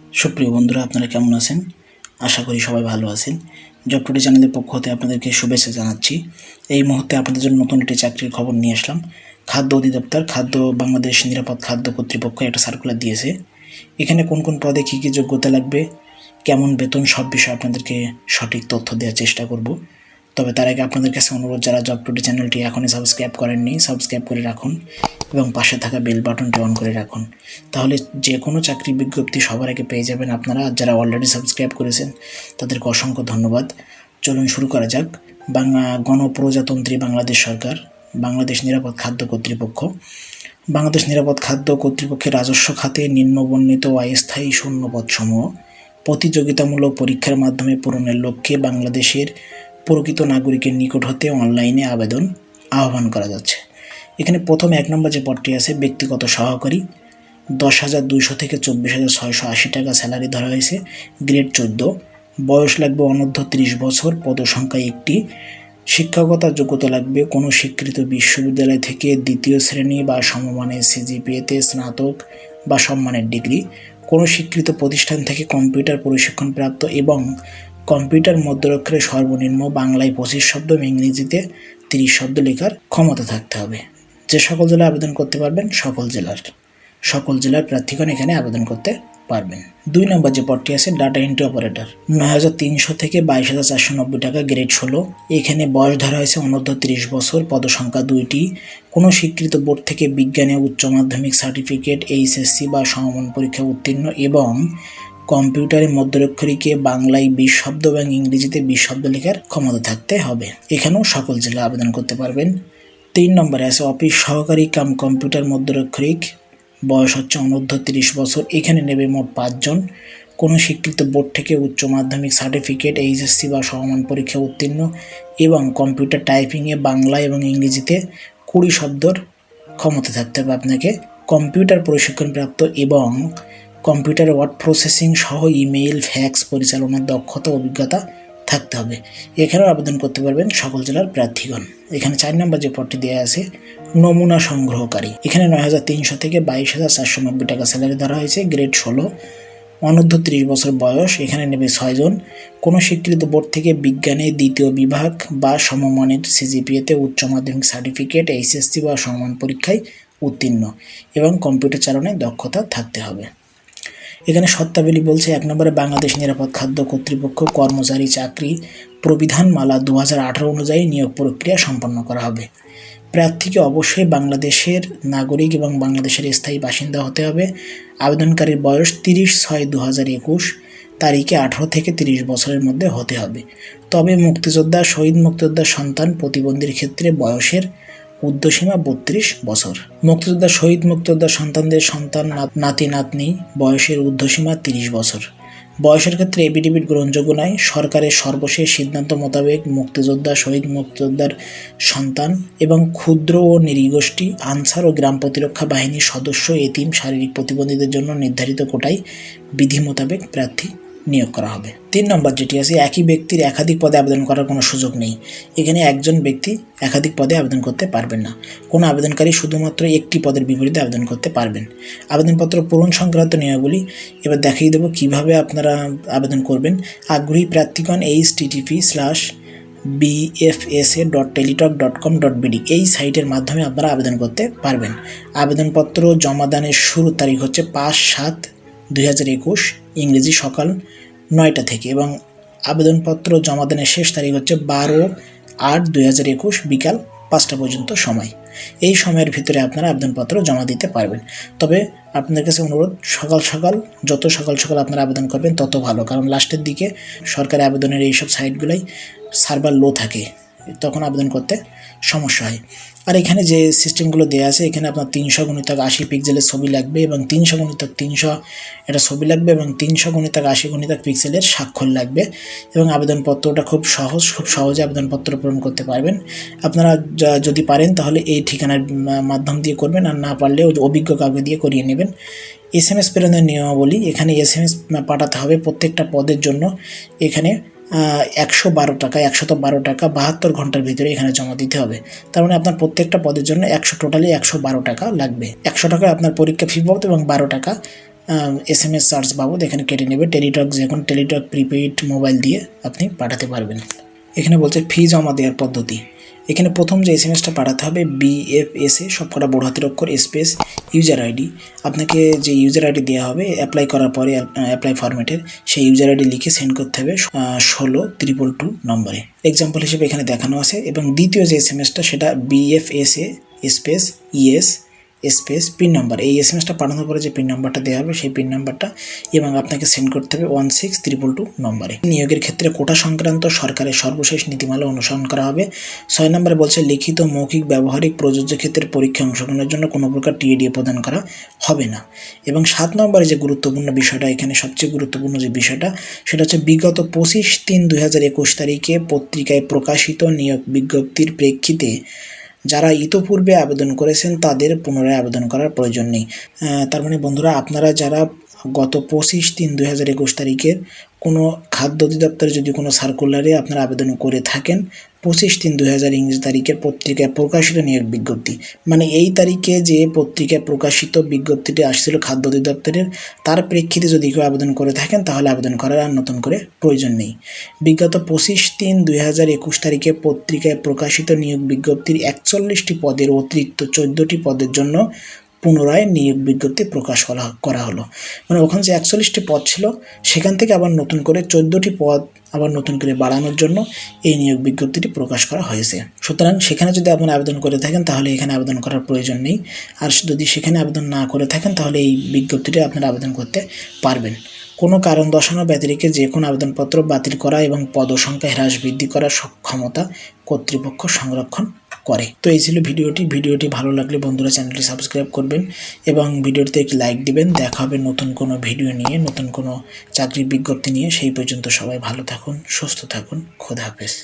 সুপ্রিয় বন্ধুরা, আপনারা কেমন আছেন? আশা করি সবাই ভালো আছেন। জব টুডে চ্যানেলের পক্ষ হতে আপনাদেরকে শুভেচ্ছা জানাচ্ছি। এই মুহূর্তে আপনাদের জন্য নতুন একটি চাকরির খবর নিয়ে আসলাম। খাদ্য অধিদপ্তর, খাদ্য বাংলাদেশ নিরাপদ খাদ্য কর্তৃপক্ষ একটা সার্কুলার দিয়েছে। এখানে কোন কোন পদে কী কী যোগ্যতা লাগবে, কেমন বেতন, সব বিষয়ে আপনাদেরকে সঠিক তথ্য দেওয়ার চেষ্টা করব। তবে তার আগে আপনাদের কাছে অনুরোধ, যারা জব টুডে চ্যানেলটি এখনই সাবস্ক্রাইব করেননি সাবস্ক্রাইব করে রাখুন এবং পাশে থাকা বেল বাটনটি অন করে রাখুন। তাহলে যে কোনো চাকরি বিজ্ঞপ্তি সবার আগে পেয়ে যাবেন আপনারা। যারা অলরেডি সাবস্ক্রাইব করেছেন, তাদেরকে অসংখ্য ধন্যবাদ। চলুন শুরু করা যাক। বাংলা গণপ্রজাতন্ত্রী বাংলাদেশ সরকার, বাংলাদেশ নিরাপদ খাদ্য কর্তৃপক্ষ। বাংলাদেশ নিরাপদ খাদ্য কর্তৃপক্ষের রাজস্ব খাতে নিম্নবর্ণিত অস্থায়ী শূন্যপদসমূহ। প্রতিযোগিতামূলক পরীক্ষার মাধ্যমে পূরণের লক্ষ্যে বাংলাদেশের প্রকৃত নাগরিকের নিকট হতে অনলাইনে আবেদন আহ্বান করা যাচ্ছে। এখানে প্রথম এক নম্বর যে পদটি আছে, ব্যক্তিগত সহকারী। দশ হাজার দুইশো থেকে চব্বিশ হাজার ছয়শো আশি টাকা স্যালারি ধরা হয়েছে, গ্রেড চোদ্দ। বয়স লাগবে অনূর্ধ্ব ত্রিশ বছর, পদসংখ্যা একটি। শিক্ষকতার যোগ্যতা লাগবে কোনো স্বীকৃত বিশ্ববিদ্যালয় থেকে দ্বিতীয় শ্রেণি বা সমমানের সিজিপিএতে স্নাতক বা সম্মানের ডিগ্রি। কোনো স্বীকৃত প্রতিষ্ঠান থেকে কম্পিউটার প্রশিক্ষণপ্রাপ্ত এবং কম্পিউটার মধ্যরক্ষরে সর্বনিম্ন বাংলায় পঁচিশ শব্দ এবং ইংরেজিতে তিরিশ শব্দ লেখার ক্ষমতা থাকতে হবে। যে সকল জেলায় আবেদন করতে পারবেন, সকল জেলার। সকল জেলার প্রার্থীগণ এখানে আবেদন করতে পারবেন। দুই নম্বর যে পদটি আছে, ডাটা এন্ট্রি অপারেটর। নয় হাজার তিনশো থেকে বাইশ হাজার চারশো নব্বই টাকা গ্রেড ষোলো। এখানে বয়স ধরা হয়েছে অনূর্ধ্ব তিরিশ বছর, পদসংখ্যা দুইটি। কোনো স্বীকৃত বোর্ড থেকে বিজ্ঞানে উচ্চ মাধ্যমিক সার্টিফিকেট, এইচএসসি বা সমমান পরীক্ষা উত্তীর্ণ এবং কম্পিউটারে মধ্যরক্ষরীকে বাংলায় বিশ শব্দ এবং ইংরেজিতে বিশ শব্দ লেখার ক্ষমতা থাকতে হবে। এখানেও সকল জেলা আবেদন করতে পারবেন। তিন নম্বরে আছে অফিস সহকারী কাম কম্পিউটার মধ্যরক্ষরিক বয়স হচ্ছে অনূর্ধ্ব তিরিশ বছর। এখানে নেবে মোট পাঁচজন কোনো স্বীকৃত বোর্ড থেকে উচ্চ মাধ্যমিক সার্টিফিকেট, এইচএসসি বা সমমান পরীক্ষা উত্তীর্ণ এবং কম্পিউটার টাইপিংয়ে বাংলা এবং ইংরেজিতে কুড়ি শব্দর ক্ষমতা থাকতে হবে আপনাকে। কম্পিউটার প্রশিক্ষণপ্রাপ্ত এবং কম্পিউটার, ওয়ার্ড প্রসেসিং সহ ইমেইল, ফ্যাক্স পরিচালনার দক্ষতা, অভিজ্ঞতা থাকতে হবে। এখানেও আবেদন করতে পারবেন সকল জেলার প্রার্থীগণ। এখানে চার নম্বর যে পদটি দেওয়া আছে, নমুনা সংগ্রহকারী। এখানে নয় হাজার তিনশো থেকে বাইশ হাজার চারশো নব্বই টাকা স্যালারি ধরা হয়েছে গ্রেড ষোলো। অনূর্ধ্ব ত্রিশ বছর বয়স, এখানে নেবে ছয়জন। কোনো স্বীকৃত বোর্ড থেকে বিজ্ঞানে, দ্বিতীয় বিভাগ বা সমমানের সিজিপিএতে উচ্চ মাধ্যমিক সার্টিফিকেট এইচএসসি বা সমমান পরীক্ষায় উত্তীর্ণ। এবং কম্পিউটার চালনায় দক্ষতা থাকতে হবে। এখানে সত্তাবলী বলছে এক নম্বরে বাংলাদেশ নিরাপদ খাদ্য কর্তৃপক্ষ কর্মচারী চাকরি প্রবিধান মালা দু হাজার অনুযায়ী নিয়োগ প্রক্রিয়া সম্পন্ন করা হবে। প্রার্থীকে অবশ্যই বাংলাদেশের নাগরিক এবং বাংলাদেশের স্থায়ী বাসিন্দা হতে হবে। আবেদনকারীর বয়স তিরিশ ছয় দু হাজার একুশ, তারিখে আঠারো থেকে তিরিশ বছরের মধ্যে হতে হবে। তবে মুক্তিযোদ্ধা, শহীদ মুক্তিযোদ্ধার সন্তান প্রতিবন্ধীর ক্ষেত্রে বয়সের উর্ধ্বসীমা বত্রিশ বছর। মুক্তিযোদ্ধা শহীদ মুক্তিযোদ্ধা সন্তানদের সন্তান, নাতি নাতনি বয়সের উর্ধ্বসীমা তিরিশ বছর। বয়সের ক্ষেত্রে এবিডিবিট গ্রহণযোগ্য নয়। সরকারের সর্বশেষ সিদ্ধান্ত মোতাবেক মুক্তিযোদ্ধা, শহীদ মুক্তিযোদ্ধার সন্তান এবং ক্ষুদ্র ও নিরীগোষ্ঠী, আনসার ও গ্রাম প্রতিরক্ষা বাহিনীর সদস্য, এতিম শারীরিক প্রতিবন্ধীদের জন্য নির্ধারিত কোটায় বিধি মোতাবেক প্রার্থী নিয়োগ করা হবে। তিন নম্বর যেটি আছে, একই ব্যক্তির একাধিক পদে আবেদন করার কোনো সুযোগ নেই। এখানে একজন ব্যক্তি একাধিক পদে আবেদন করতে পারবেন না। কোনো আবেদনকারী শুধুমাত্র একটি পদের বিপরীতে আবেদন করতে পারবেন। আবেদনপত্র পূরণ সংক্রান্ত নিয়মাবলী এবার দেখিয়ে দেবো কীভাবে আপনারা আবেদন করবেন। আগ্রহী প্রার্থীগণ H TTP slash BFSA dot Teletalk dot com dot BD এই সাইটের মাধ্যমে আপনারা আবেদন করতে পারবেন। আবেদনপত্র জমাদানের শুরুর তারিখ হচ্ছে পাঁচ সাত দুই হাজার একুশ ইংরেজি সকাল নয়টা থেকে এবং আবেদনপত্র জমাদানের শেষ তারিখ হচ্ছে বারো আট দুই হাজার একুশ বিকাল পাঁচটা পর্যন্ত সময়। এই সময়ের ভিতরে আপনারা আবেদনপত্র জমা দিতে পারবেন। তবে আপনাদের কাছে অনুরোধ, সকাল সকাল, যত সকাল সকাল আপনারা আবেদন করবেন তত ভালো। কারণ লাস্টের দিকে সরকারি আবেদনের এইসব সাইটগুলাই সার্ভার লো থাকে। তখন আবেদন করতে সমস্যা হয়। আর এখানে যে সিস্টেমগুলো দেওয়া আছে, এখানে আপনার তিনশো গুণিতক আশি পিক্সেলের ছবি লাগবে এবং তিনশো গুণিতক তিনশো এটা ছবি লাগবে এবং তিনশো গুণিতক আশি গুণিতক পিক্সেলের স্বাক্ষর লাগবে এবং আবেদনপত্রটা খুব সহজ, খুব সহজে আবেদনপত্র পূরণ করতে পারবেন। আপনারা যদি পারেন তাহলে এই ঠিকানার মাধ্যম দিয়ে করবেন, আর না পারলে অভিজ্ঞ কাউকে দিয়ে করিয়ে নেবেন। এস এম এস প্রেরণের নিয়মাবলী, এখানে এস এম এস পাঠাতে হবে প্রত্যেকটা পদের জন্য। এখানে একশো বারো টাকা একশত বারো টাকা, বাহাত্তর ঘণ্টার ভিতরে এখানে জমা দিতে হবে। তার মানে আপনার প্রত্যেকটা পদের জন্য একশো টোটালি একশো বারো টাকা লাগবে। একশো টাকা আপনার পরীক্ষা ফি বাবদ এবং বারো টাকা এস এম এস চার্জ বাবদ এখানে কেটে নেবে। টেলিটক যখন টেলিটক প্রিপেইড মোবাইল দিয়ে আপনি পাঠাতে পারবেন। এখানে বলছে ফি জমা দেওয়ার পদ্ধতি। এখানে প্রথম যে এস এম এসটা পাঠাতে হবে বিএফএসএ সবকটা বড় হাতের অক্ষর, স্পেস ইউজার আইডি আপনাকে যে ইউজার আইডি দেওয়া হবে অ্যাপ্লাই করার পরে অ্যাপ্লাই ফরম্যাটের সেই ইউজার আইডি লিখে সেন্ড করতে হবে ষোলো ত্রিপল টু নম্বরে। এক্সাম্পল হিসেবে এখানে দেখানো আছে, এবং দ্বিতীয় যে এস এম এসটা সেটা BFSA space ES space pin number এই এস এম এসটা পাঠানোর পরে যে পিন নাম্বারটা দেওয়া হবে, সেই পিন নাম্বারটা এবং আপনাকে সেন্ড করতে হবে ওয়ান সিক্স ত্রিপল টু নম্বরে নিয়োগের ক্ষেত্রে কোটা সংক্রান্ত সরকারের সর্বশেষ নীতিমালা অনুসরণ করা হবে। ছয় নম্বরে বলছে, লিখিত, মৌখিক, ব্যবহারিক, প্রযোজ্য ক্ষেত্রের পরীক্ষা অংশগ্রহণের জন্য কোনো প্রকার টিএডিএ প্রদান করা হবে না। এবং সাত নম্বরে যে গুরুত্বপূর্ণ বিষয়টা, এখানে সবচেয়ে গুরুত্বপূর্ণ যে বিষয়টা, সেটা হচ্ছে বিগত পঁচিশ তিন দুই তারিখে পত্রিকায় প্রকাশিত নিয়োগ বিজ্ঞপ্তির প্রেক্ষিতে যারা ইতোপূর্বে আবেদন করেছেন, তাদের পুনরায় আবেদন করার প্রয়োজন নেই। তার মানে বন্ধুরা, আপনারা যারা গত পঁচিশ তিন দুই হাজার একুশ তারিখের কোনো খাদ্য অধিদপ্তরে যদি কোনো সার্কুলারে আপনারা আবেদন করে থাকেন, পঁচিশ তিন দুই হাজার ইংরেজি তারিখের পত্রিকায় প্রকাশিত নিয়োগ বিজ্ঞপ্তি। মানে এই তারিখে যে পত্রিকায় প্রকাশিত বিজ্ঞপ্তিটি আসছিল খাদ্য অধিদপ্তরের, তার প্রেক্ষিতে যদি কেউ আবেদন করে থাকেন, তাহলে আবেদন করার আর নতুন করে প্রয়োজন নেই। বিগত পঁচিশ তিন দুই হাজার একুশ তারিখে পত্রিকায় প্রকাশিত নিয়োগ বিজ্ঞপ্তির একচল্লিশটি পদের অতিরিক্ত চোদ্দোটি পদের জন্য পুনরায় নিয়োগ বিজ্ঞপ্তি প্রকাশ করা করা হলো। মানে ওখানে যে একচল্লিশটি পদ ছিল, সেখান থেকে আবার নতুন করে চোদ্দোটি পদ আবার নতুন করে বাড়ানোর জন্য এই নিয়োগ বিজ্ঞপ্তিটি প্রকাশ করা হয়েছে। সুতরাং সেখানে যদি আপনি আবেদন করে থাকেন, তাহলে এখানে আবেদন করার প্রয়োজন নেই। আর যদি সেখানে আবেদন না করে থাকেন, তাহলে এই বিজ্ঞপ্তিটি আপনারা আবেদন করতে পারবেন। কোনো কারণ দর্শানো ব্যতিরেকে যে কোনো আবেদনপত্র বাতিল করা এবং পদসংখ্যা হ্রাস বৃদ্ধি করার সক্ষমতা কর্তৃপক্ষ সংরক্ষণ করে। তো এই ছিল ভিডিওটি। ভিডিওটি ভালো লাগলে বন্ধুরা চ্যানেলটি সাবস্ক্রাইব করবেন এবং ভিডিওটিতে একটি লাইক দিবেন। দেখা হবে নতুন কোনো ভিডিও নিয়ে, নতুন কোনো চাকরির বিজ্ঞপ্তি নিয়ে। সেই পর্যন্ত সবাই ভালো থাকুন, সুস্থ থাকুন। খোদা হাফেজ।